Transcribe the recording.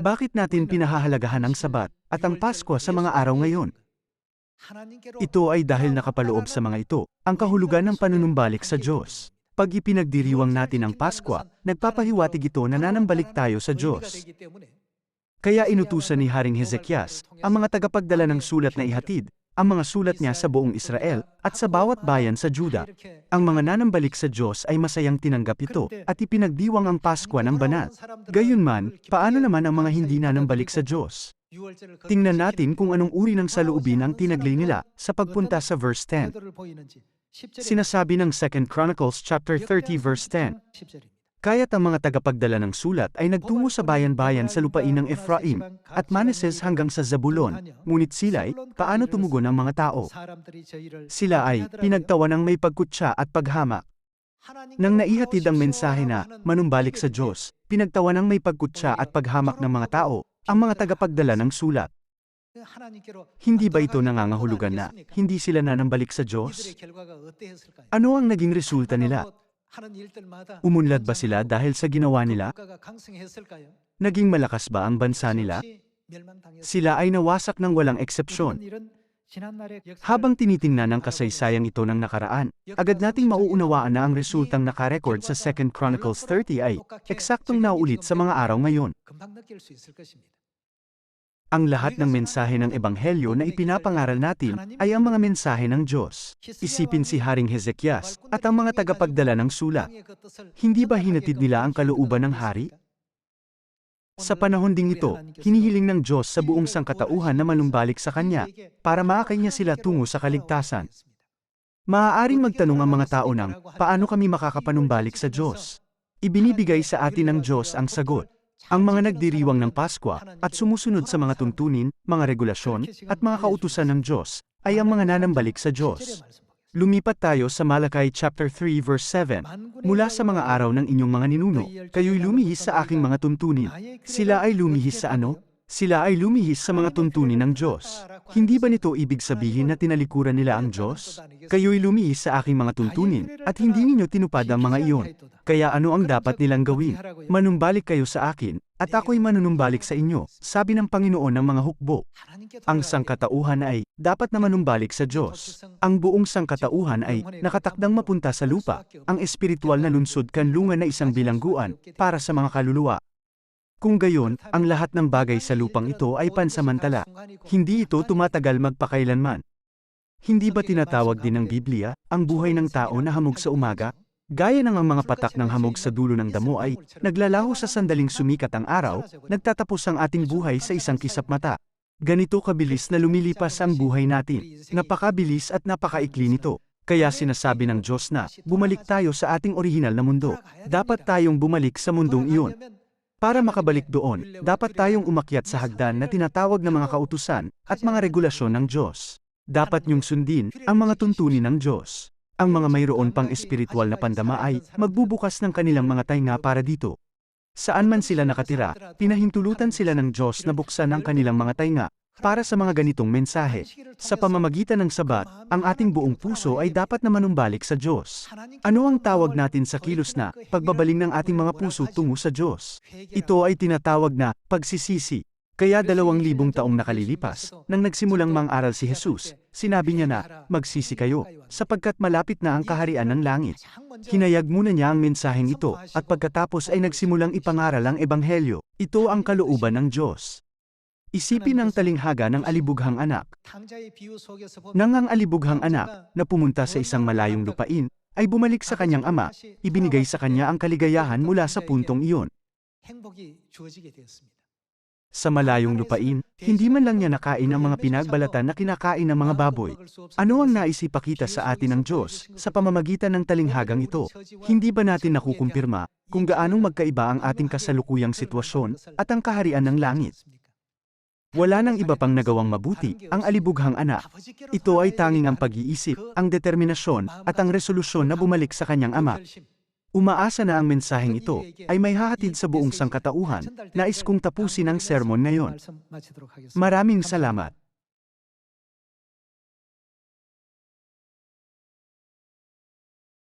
Bakit natin pinahahalagahan ang Sabat at ang Pasko sa mga araw ngayon? Ito ay dahil nakapaloob sa mga ito, ang kahulugan ng panunumbalik sa Diyos. Pag ipinagdiriwang natin ang Pasko, nagpapahiwatig ito na nanambalik tayo sa Diyos. Kaya inutusan ni Haring Hezekias ang mga tagapagdala ng sulat na ihatid, ang mga sulat niya sa buong Israel at sa bawat bayan sa Juda. Ang mga nanambalik sa Diyos ay masayang tinanggap ito at ipinagdiwang ang Pasko ng banal. Gayunman, paano naman ang mga hindi nanambalik sa Diyos? Tingnan natin kung anong uri ng saluubin ang tinaglay nila sa pagpunta sa verse 10. Sinasabi ng 2 Chronicles chapter 30 verse 10, Kaya't ang mga tagapagdala ng sulat ay nagtungo sa bayan-bayan sa lupain ng Ephraim at Manases hanggang sa Zabulon, ngunit sila'y, paano tumugon ang mga tao? Sila ay, pinagtawa ng may pagkutsa at paghamak. Nang naihatid ang mensahe na, manumbalik sa Diyos, pinagtawa ng may pagkutsa at paghamak ng mga tao, ang mga tagapagdala ng sulat. Hindi ba ito nangangahulugan na, hindi sila nanambalik sa Diyos? Ano ang naging resulta nila? Umunlad ba sila dahil sa ginawa nila? Naging malakas ba ang bansa nila? Sila ay nawasak ng walang eksepsyon. Habang tinitingnan ang kasaysayang ito ng nakaraan, agad nating mauunawaan na ang resultang nakarecord sa 2 Chronicles 30 ay eksaktong nauulit sa mga araw ngayon. Ang lahat ng mensahe ng Ebanghelyo na ipinapangaral natin ay ang mga mensahe ng Diyos. Isipin si Haring Hezekias at ang mga tagapagdala ng sulat. Hindi ba hinatid nila ang kalooban ng hari? Sa panahon ding ito, hinihiling ng Diyos sa buong sangkatauhan na manumbalik sa Kanya para maakay niya sila tungo sa kaligtasan. Maaaring magtanong ang mga tao ng, paano kami makakapanumbalik sa Diyos? Ibinibigay sa atin ng Diyos ang sagot. Ang mga nagdiriwang ng Pasko at sumusunod sa mga tuntunin, mga regulasyon, at mga kautusan ng Diyos, ay ang mga nanambalik sa Diyos. Lumipat tayo sa Malakay chapter 3 verse 7. Mula sa mga araw ng inyong mga ninuno, kayo'y lumihis sa aking mga tuntunin. Sila ay lumihis sa ano? Sila ay lumihis sa mga tuntunin ng Diyos. Hindi ba nito ibig sabihin na tinalikuran nila ang Diyos? Kayo'y lumihis sa aking mga tuntunin, at hindi ninyo tinupad ang mga iyon. Kaya ano ang dapat nilang gawin? Manumbalik kayo sa akin, at ako'y manunumbalik sa inyo, sabi ng Panginoon ng mga hukbo. Ang sangkatauhan ay, dapat na manumbalik sa Diyos. Ang buong sangkatauhan ay, nakatakdang mapunta sa lupa, ang espiritual na lunsod kanlungan na isang bilangguan, para sa mga kaluluwa. Kung gayon, ang lahat ng bagay sa lupang ito ay pansamantala. Hindi ito tumatagal magpakailanman. Hindi ba tinatawag din ng Biblia, ang buhay ng tao na hamog sa umaga? Gaya ng ang mga patak ng hamog sa dulo ng damo ay, naglalaho sa sandaling sumikat ang araw, nagtatapos ang ating buhay sa isang kisap mata. Ganito kabilis na lumilipas ang buhay natin. Napakabilis at napakaikli nito. Kaya sinasabi ng Diyos na, bumalik tayo sa ating orihinal na mundo. Dapat tayong bumalik sa mundong iyon. Para makabalik doon, dapat tayong umakyat sa hagdan na tinatawag na mga kautusan at mga regulasyon ng Diyos. Dapat niyong sundin ang mga tuntunin ng Diyos. Ang mga mayroon pang espiritual na pandama ay magbubukas ng kanilang mga tainga para dito. Saan man sila nakatira, pinahintulutan sila ng Diyos na buksan ang kanilang mga tainga para sa mga ganitong mensahe. Sa pamamagitan ng sabat, ang ating buong puso ay dapat na manumbalik sa Diyos. Ano ang tawag natin sa kilos na pagbabaling ng ating mga puso tungo sa Diyos? Ito ay tinatawag na pagsisisi. Kaya dalawang libong taong nakalilipas, nang nagsimulang mang-aral si Jesus, sinabi niya na, magsisi kayo, sapagkat malapit na ang kaharian ng langit. Hinayag muna niya ang mensaheng ito, at pagkatapos ay nagsimulang ipangaral ang ebanghelyo. Ito ang kalooban ng Diyos. Isipin ang talinghaga ng alibughang anak. Nang ang alibughang anak, na pumunta sa isang malayong lupain, ay bumalik sa kanyang ama, ibinigay sa kanya ang kaligayahan mula sa puntong iyon. Sa malayong lupain, hindi man lang niya nakain ang mga pinagbalatan na kinakain ng mga baboy. Ano ang nais ipakita sa atin ng Diyos sa pamamagitan ng talinghagang ito? Hindi ba natin nakukumpirma kung gaanong magkaiba ang ating kasalukuyang sitwasyon at ang kaharian ng langit? Wala nang iba pang nagawang mabuti ang alibughang anak. Ito ay tanging ang pag-iisip, ang determinasyon, at ang resolusyon na bumalik sa kanyang ama. Umaasa na ang mensaheng ito ay may hahatid sa buong sangkatauhan. Nais kong tapusin ang sermon ngayon. Maraming salamat.